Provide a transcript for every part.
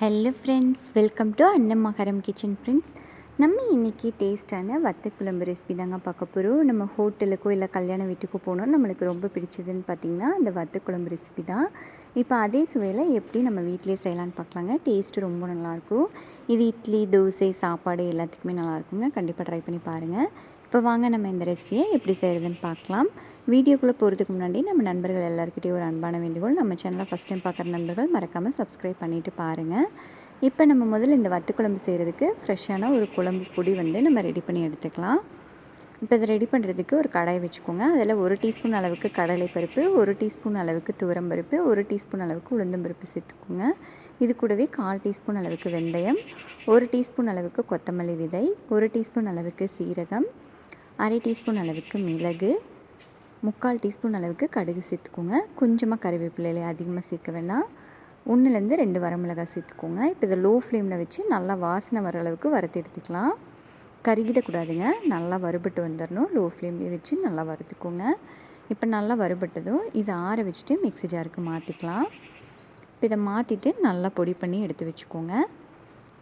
Hello friends welcome to Annamakaram kitchen friends நம்ம இன்றைக்கி டேஸ்ட்டான வத்தக்குழம்பு ரெசிபி தாங்க பார்க்க போகிறோம் நம்ம ஹோட்டலுக்கோ இல்லை கல்யாண வீட்டுக்கோ போனோம் நம்மளுக்கு ரொம்ப பிடிச்சதுன்னு பார்த்திங்கன்னா அந்த வத்தக்குழம்பு ரெசிபி தான். இப்போ அதே சுவையில் எப்படி நம்ம வீட்டிலே செய்யலான்னு பார்க்கலாங்க. டேஸ்ட்டு ரொம்ப நல்லாயிருக்கும் இது இட்லி தோசை சாப்பாடு எல்லாத்துக்குமே நல்லாயிருக்குங்க கண்டிப்பாக ட்ரை பண்ணி பாருங்கள் இப்போ வாங்க நம்ம இந்த ரெசிபியை எப்படி செய்கிறதுன்னு பார்க்கலாம். வீடியோக்குள்ளே போகிறதுக்கு முன்னாடி நம்ம நண்பர்கள் எல்லாருக்கிட்டையும் ஒரு அன்பான வேண்டுகோள் நம்ம சேனலை ஃபஸ்ட் டைம் பார்க்குற நண்பர்கள் மறக்காமல் சப்ஸ்கிரைப் பண்ணிவிட்டு பாருங்கள் இப்போ நம்ம முதல்ல இந்த வத்து குழம்பு செய்கிறதுக்கு ஃப்ரெஷ்ஷான ஒரு குழம்பு பொடி வந்து நம்ம ரெடி பண்ணி எடுத்துக்கலாம். இப்போ இதை ரெடி பண்ணுறதுக்கு ஒரு கடாயை வச்சுக்கோங்க. அதில் ஒரு டீஸ்பூன் அளவுக்கு கடலை பருப்பு ஒரு டீஸ்பூன் அளவுக்கு துவரம் பருப்பு ஒரு டீஸ்பூன் அளவுக்கு உளுந்தம் பருப்பு சேர்த்துக்கோங்க. இது கூடவே கால் டீஸ்பூன் அளவுக்கு வெந்தயம் ஒரு டீஸ்பூன் அளவுக்கு கொத்தமல்லி விதை ஒரு டீஸ்பூன் அளவுக்கு சீரகம் அரை டீஸ்பூன் அளவுக்கு மிளகு முக்கால் டீஸ்பூன் அளவுக்கு கடுகு சேர்த்துக்கோங்க. கொஞ்சமாக கறிவேப்பிலையிலே அதிகமாக சேர்க்க வேணாம். ஒன்றுலேருந்து ரெண்டு வரமிளகாய் சேர்த்துக்கோங்க. இப்போ இதை லோ ஃப்ளேமில் வச்சு நல்லா வாசனை வர அளவுக்கு வறுத்து எடுத்துக்கலாம். கருகிடக்கூடாதுங்க நல்லா வறுபட்டு வந்துடணும். லோ ஃப்ளேம்லேயே வச்சு நல்லா வறுத்துக்கோங்க. இப்போ நல்லா வறுபட்டதும் இதை ஆற வச்சுட்டு மிக்ஸி ஜாருக்கு மாற்றிக்கலாம் இப்போ இதை மாற்றிட்டு நல்லா பொடி பண்ணி எடுத்து வச்சுக்கோங்க.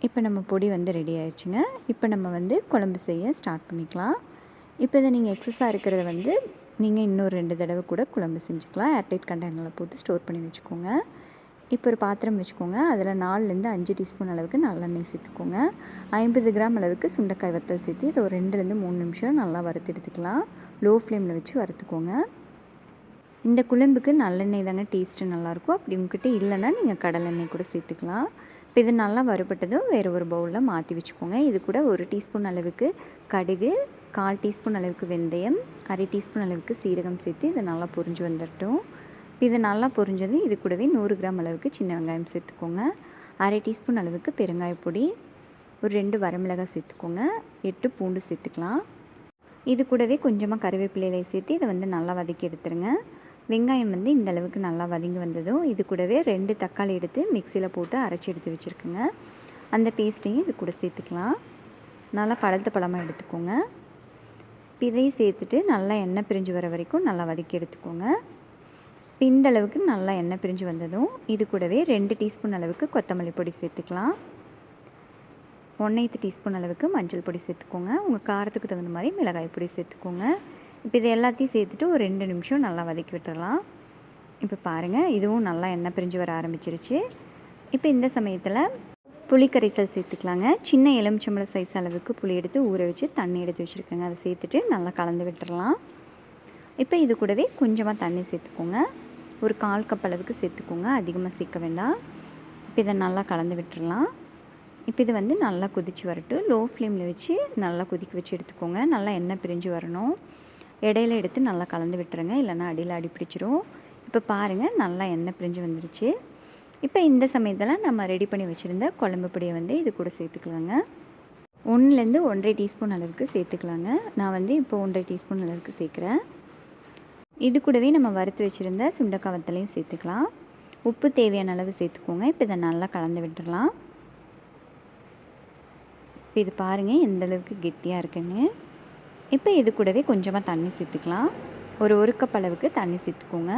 இப்போ நம்ம பொடி வந்து ரெடி ஆயிடுச்சுங்க. இப்போ நம்ம வந்து குழம்பு செய்ய ஸ்டார்ட் பண்ணிக்கலாம். இப்போ இதை நீங்கள் எக்ஸஸாக இருக்கிறத வந்து நீங்கள் இன்னொரு ரெண்டு தடவை கூட குழம்பு செஞ்சுக்கலாம். ஏர்டைட் கண்டெய்னரில் போட்டு ஸ்டோர் பண்ணி வச்சுக்கோங்க. இப்போ ஒரு பாத்திரம் வச்சுக்கோங்க. அதில் நாலுலேருந்து அஞ்சு டீஸ்பூன் அளவுக்கு நல்லெண்ணெய் சேர்த்துக்கோங்க. ஐம்பது கிராம் அளவுக்கு சுண்டைக்காய் வத்தல் சேர்த்து இதை ஒரு ரெண்டுலேருந்து மூணு நிமிஷம் நல்லா வறுத்து எடுத்துக்கலாம். லோ ஃப்ளேமில் வச்சு வறுத்துக்கோங்க. இந்த குழம்புக்கு நல்லெண்ணெய் தாங்க டேஸ்ட்டு நல்லாயிருக்கும். அப்படி உங்ககிட்ட இல்லைன்னா நீங்கள் கடலெண்ணெய் கூட சேர்த்துக்கலாம். இப்போ இது நல்லா வறுபட்டதும் வேறு ஒரு பவுலில் மாற்றி வச்சுக்கோங்க. இது கூட ஒரு டீஸ்பூன் அளவுக்கு கடுகு கால் டீஸ்பூன் அளவுக்கு வெந்தயம் அரை டீஸ்பூன் அளவுக்கு சீரகம் சேர்த்து இதை நல்லா பொரிஞ்சு வந்துடட்டும் இது நல்லா பொரிஞ்சது இது கூடவே நூறு கிராம் அளவுக்கு சின்ன வெங்காயம் சேர்த்துக்கோங்க. அரை டீஸ்பூன் அளவுக்கு பெருங்காயப்பொடி ஒரு ரெண்டு வரமிளகாய் சேர்த்துக்கோங்க. எட்டு பூண்டு சேர்த்துக்கலாம். இது கூடவே கொஞ்சமாக கருவேப்பிலையை சேர்த்து இதை வந்து நல்லா வதக்கி எடுத்துருங்க. வெங்காயம் வந்து இந்த அளவுக்கு நல்லா வதங்கி வந்ததும் இது கூடவே ரெண்டு தக்காளி எடுத்து மிக்சியில் போட்டு அரைச்சி எடுத்து வச்சுருக்குங்க. அந்த பேஸ்ட்டையும் இது கூட சேர்த்துக்கலாம். நல்லா பழத்த பழமாக எடுத்துக்கோங்க. இதையும் சேர்த்துட்டு நல்லா எண்ணெய் பிரிஞ்சு வர வரைக்கும் நல்லா வதக்கி எடுத்துக்கோங்க. இந்த அளவுக்கு நல்லா எண்ணெய் பிரிஞ்சு வந்ததும் இது கூடவே ரெண்டு டீஸ்பூன் அளவுக்கு கொத்தமல்லி பொடி சேர்த்துக்கலாம். ஒன் எய்த்து டீஸ்பூன் அளவுக்கு மஞ்சள் பொடி சேர்த்துக்கோங்க. உங்கள் காரத்துக்கு தகுந்த மாதிரி மிளகாய் பொடி சேர்த்துக்கோங்க. இப்போ இது எல்லாத்தையும் சேர்த்துட்டு ஒரு ரெண்டு நிமிஷம் நல்லா வதக்கி விட்டுறலாம். இப்போ பாருங்கள் இதுவும் நல்லா எண்ணெய் பிரிஞ்சு வர ஆரம்பிச்சிருச்சு. இப்போ இந்த சமயத்தில் புளிக்கரைசல் சேர்த்துக்கலாங்க. சின்ன எலுமிச்சம்பழம் சைஸ் அளவுக்கு புளி எடுத்து ஊற வச்சு தண்ணி எடுத்து வச்சுருக்கேங்க. அதை சேர்த்துட்டு நல்லா கலந்து விட்டுறலாம். இப்போ இது கூடவே கொஞ்சமாக தண்ணி சேர்த்துக்கோங்க. ஒரு கால் கப் அளவுக்கு சேர்த்துக்கோங்க. அதிகமாக சேர்க்க வேண்டாம். இப்போ இதை நல்லா கலந்து விட்டுடலாம் இப்போ இது வந்து நல்லா கொதித்து வரட்டும். லோ ஃப்ளேமில் வச்சு நல்லா கொதிக்க வச்சு எடுத்துக்கோங்க. நல்லா எண்ணெய் பிரிஞ்சு வரணும். இடையில எடுத்து நல்லா கலந்து விட்டுருங்க. இல்லைன்னா அடியில் அடி பிடிச்சிரும் இப்போ பாருங்கள் நல்லா எண்ணெய் பிரிஞ்சு வந்துருச்சு. இப்போ இந்த சமயத்தில் நம்ம ரெடி பண்ணி வச்சுருந்த குழம்பு பொடியை வந்து இது கூட சேர்த்துக்கலாங்க. ஒன்றுலேருந்து ஒன்றரை டீஸ்பூன் அளவுக்கு சேர்த்துக்கலாங்க. நான் வந்து இப்போ ஒன்றரை டீஸ்பூன் அளவுக்கு சேர்க்குறேன். இது கூடவே நம்ம வறுத்து வச்சுருந்த சுண்டக்காய் வத்தலையும் சேர்த்துக்கலாம். உப்பு தேவையான அளவு சேர்த்துக்கோங்க. இப்போ இதை நல்லா கலந்து விட்டுடலாம். இப்போ இது பாருங்கள் எந்த அளவுக்கு கெட்டியாக இருக்குன்னு. இப்போ இது கூடவே கொஞ்சமாக தண்ணி சேர்த்துக்கலாம். ஒரு ஒரு கப் அளவுக்கு தண்ணி சேர்த்துக்கோங்க.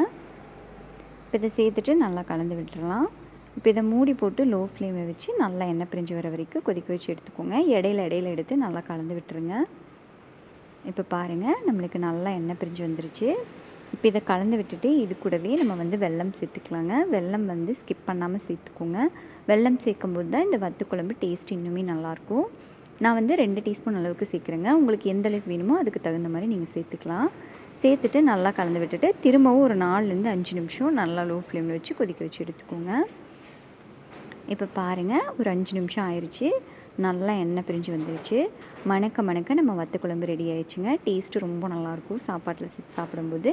இப்போ இதை சேர்த்துட்டு நல்லா கலந்து விட்டுடலாம். இப்போ இதை மூடி போட்டு லோ ஃப்ளேமை வச்சு நல்லா எண்ணெய் பிரிஞ்சு வர வரைக்கும் கொதிக்க வச்சு எடுத்துக்கோங்க. இடையில இடையில எடுத்து நல்லா கலந்து விட்டுருங்க. இப்போ பாருங்கள் நம்மளுக்கு நல்லா எண்ணெய் பிரிஞ்சு வந்துருச்சு. இப்போ இதை கலந்து விட்டுட்டு இது கூடவே நம்ம வந்து வெல்லம் சேர்த்துக்கலாங்க. வெல்லம் வந்து ஸ்கிப் பண்ணாமல் சேர்த்துக்கோங்க. வெல்லம் சேர்க்கும் போது தான் இந்த வத்து குழம்பு டேஸ்ட் இன்னுமே நல்லாயிருக்கும் நான் வந்து ரெண்டு டீஸ்பூன் அளவுக்கு சேர்க்குறேங்க. உங்களுக்கு எந்த அளவுக்கு வேணுமோ அதுக்கு தகுந்த மாதிரி நீங்கள் சேர்த்துக்கலாம். சேர்த்துட்டு நல்லா கலந்து விட்டுட்டு திரும்பவும் ஒரு நாலுலேருந்து அஞ்சு நிமிஷம் நல்லா லோ ஃப்ளேமில் வச்சு கொதிக்க வச்சு எடுத்துக்கோங்க. இப்போ பாருங்கள் ஒரு அஞ்சு நிமிஷம் ஆயிடுச்சு நல்லா எண்ணெய் பிரிஞ்சு வந்துருச்சு. மணக்க மணக்க நம்ம வத்த குழம்பு ரெடி ஆயிடுச்சுங்க. டேஸ்ட்டு ரொம்ப நல்லாயிருக்கும் சாப்பாட்டில் சாப்பிடும்போது.